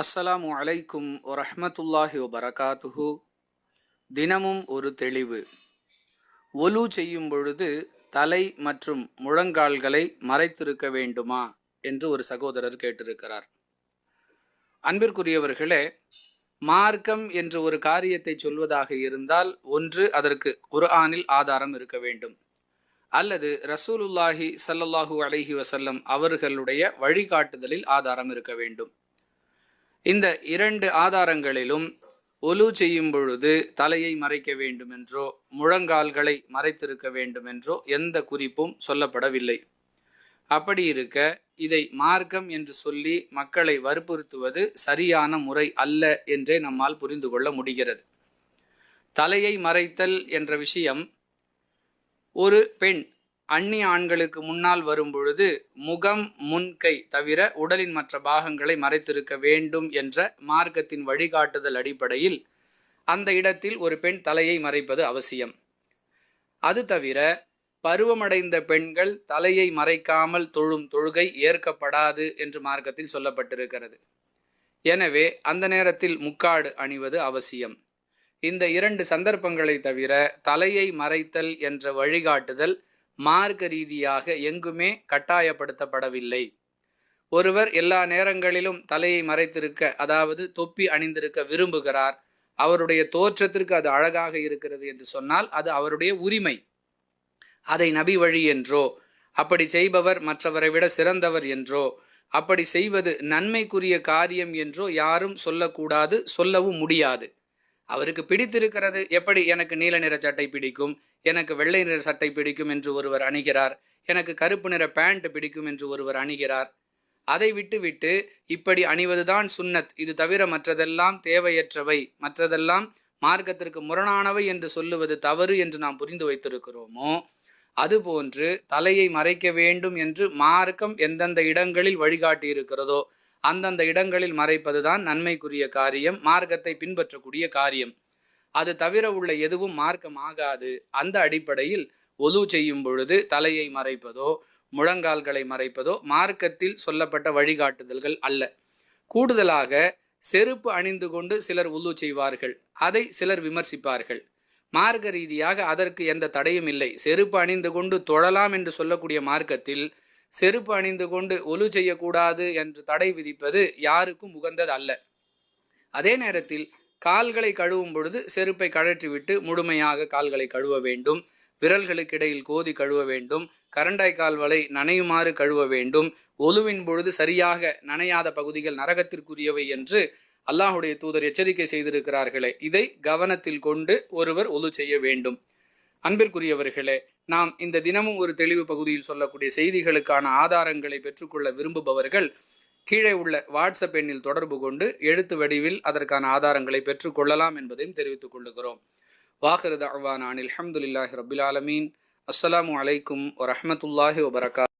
அஸ்ஸலாமு அலைக்கும் வரஹ்மத்துல்லாஹி வபரகாத்துஹு. தினமும் ஒரு தெளிவு. ஒலு செய்யும் பொழுது தலை மற்றும் முழங்கால்களை மறைத்திருக்க வேண்டுமா என்று ஒரு சகோதரர் கேட்டிருக்கிறார். அன்பிற்குரியவர்களே மார்க்கம் என்று ஒரு காரியத்தை சொல்வதாக இருந்தால் ஒன்று அதற்கு குர்ஆனில் ஆதாரம் இருக்க வேண்டும். அல்லது ரசூலுல்லாஹி ஸல்லல்லாஹு அலஹி வசல்லம் அவர்களுடைய வழிகாட்டுதலில் ஆதாரம் இருக்க வேண்டும். இந்த இரண்டு ஆதாரங்களிலும் ஒலு செய்யும் பொழுது தலையை மறைக்க வேண்டுமென்றோ முழங்கால்களை மறைத்திருக்க வேண்டுமென்றோ எந்த குறிப்பும் சொல்லப்படவில்லை. அப்படி இருக்க இதை மார்க்கம் என்று சொல்லி மக்களை வற்புறுத்துவது சரியான முறை அல்ல என்றே நம்மால் புரிந்து கொள்ள முடிகிறது. தலையை மறைத்தல் என்ற விஷயம் ஒரு பெண் அந்நிய ஆண்களுக்கு முன்னால் வரும்பொழுது முகம் முன்கை தவிர உடலின் மற்ற பாகங்களை மறைத்திருக்க வேண்டும் என்ற மார்க்கத்தின் வழிகாட்டுதல் அடிப்படையில் அந்த இடத்தில் ஒரு பெண் தலையை மறைப்பது அவசியம். அது தவிர பருவமடைந்த பெண்கள் தலையை மறைக்காமல் தொழும் தொழுகை ஏற்கப்படாது என்று மார்க்கத்தில் சொல்லப்பட்டிருக்கிறது. எனவே அந்த நேரத்தில் முக்காடு அணிவது அவசியம். இந்த இரண்டு சந்தர்ப்பங்களை தவிர தலையை மறைத்தல் என்ற வழிகாட்டுதல் மார்க்க ரீதியாக எங்குமே கட்டாயப்படுத்தப்படவில்லை. ஒருவர் எல்லா நேரங்களிலும் தலையை மறைத்திருக்க அதாவது தொப்பி அணிந்திருக்க விரும்புகிறார். அவருடைய தோற்றத்திற்கு அது அழகாக இருக்கிறது என்று சொன்னால் அது அவருடைய உரிமை. அதை நபி வழி என்றோ அப்படி செய்பவர் மற்றவரை விட சிறந்தவர் என்றோ அப்படி செய்வது நன்மைக்குரிய காரியம் என்றோ யாரும் சொல்லக்கூடாது சொல்லவும் முடியாது. அவருக்கு பிடித்திருக்கிறது. எப்படி? எனக்கு நீல நிற சட்டை பிடிக்கும். எனக்கு வெள்ளை நிற சட்டை பிடிக்கும் என்று ஒருவர் அணிகிறார். எனக்கு கருப்பு நிற பேண்ட் பிடிக்கும் என்று ஒருவர் அணிகிறார். அதை விட்டுவிட்டு இப்படி அணிவதுதான் சுன்னத். இது தவிர மற்றதெல்லாம் தேவையற்றவை. மற்றதெல்லாம் மார்க்கத்திற்கு முரணானவை என்று சொல்லுவது தவறு என்று நாம் புரிந்து வைத்திருக்கிறோமோ? அதுபோன்று தலையை மறைக்க வேண்டும் என்று மார்க்கம் எந்தெந்த இடங்களில் வழிகாட்டி இருக்கிறதோ அந்தந்த இடங்களில் மறைப்பதுதான் நன்மைக்குரிய காரியம் மார்க்கத்தை பின்பற்றக்கூடிய காரியம். அது தவிர உள்ள எதுவும் மார்க்கம் ஆகாது அந்த அடிப்படையில் ஒலு செய்யும் பொழுது தலையை மறைப்பதோ முழங்கால்களை மறைப்பதோ மார்க்கத்தில் சொல்லப்பட்ட வழிகாட்டுதல்கள் அல்ல. கூடுதலாக செருப்பு அணிந்து கொண்டு சிலர் உல்லு செய்வார்கள். அதை சிலர் விமர்சிப்பார்கள். மார்க்க ரீதியாக அதற்கு எந்த தடையும் இல்லை. செருப்பு அணிந்து கொண்டு தொழலாம் என்று சொல்லக்கூடிய மார்க்கத்தில் செருப்பு அணிந்து கொண்டு ஒலு செய்யக்கூடாது என்று தடை விதிப்பது யாருக்கும் உகந்தது அல்ல. அதே நேரத்தில் கால்களை கழுவும் பொழுது செருப்பை கழற்றிவிட்டு முழுமையாக கால்களை கழுவ வேண்டும். விரல்களுக்கு இடையில் கோதி கழுவ வேண்டும். கரண்டாய் கால்வலை நனையுமாறு கழுவ வேண்டும். ஒலுவின் பொழுது சரியாக நனையாத பகுதிகள் நரகத்திற்குரியவை என்று அல்லாஹுடைய தூதர் எச்சரிக்கை செய்திருக்கிறார்களே. இதை கவனத்தில் கொண்டு ஒருவர் ஒலு செய்ய வேண்டும். அன்பிற்குரியவர்களே நாம் இந்த தினமும் ஒரு தெளிவு பகுதியில் சொல்லக்கூடிய செய்திகளுக்கான ஆதாரங்களை பெற்றுக்கொள்ள விரும்புபவர்கள் கீழே உள்ள வாட்ஸ்அப் எண்ணில் தொடர்பு கொண்டு எழுத்து வடிவில் அதற்கான ஆதாரங்களை பெற்றுக்கொள்ளலாம் என்பதையும் தெரிவித்துக் கொள்ளுகிறோம். வாஹிருத் அவான் அனில் அஹமதுல்லாஹி ரபில் ஆலமீன். அஸ்ஸலாமு அலைக்கும் வரமத்துல்லாஹி வபரகா